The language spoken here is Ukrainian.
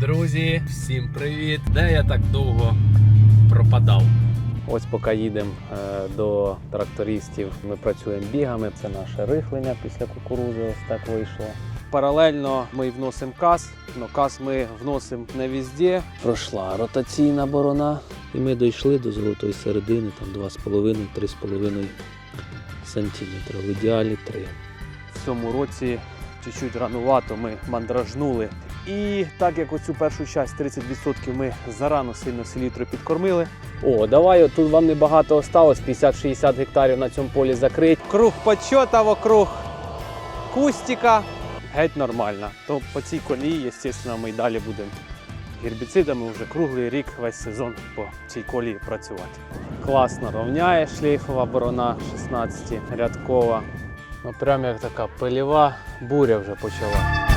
Друзі, всім привіт! Де я так довго пропадав? Ось поки їдемо е, до трактористів, ми працюємо бігами. Це наше рихлення після кукурузи. Ось так вийшло. Паралельно ми вносимо каз, але каз ми вносимо не везде. Пройшла ротаційна борона, і ми дійшли до золотої середини, там 2,5-3,5 сантиметра. В ідеалі 3. В цьому році чуть-чуть ранувато ми мандражнули. І так як оцю першу часть 30% ми зарано сильно селітрою підкормили. О, давай тут вам небагато осталось, 50-60 гектарів на цьому полі закрить. Круг почота вокруг кустика. Геть нормально. То по цій колії, звісно, ми й далі будемо гербіцидами вже круглий рік, весь сезон по цій колії працювати. Класно ровняє шлейфова борона 16 рядкова. Ну прям як така пилєва буря вже почала.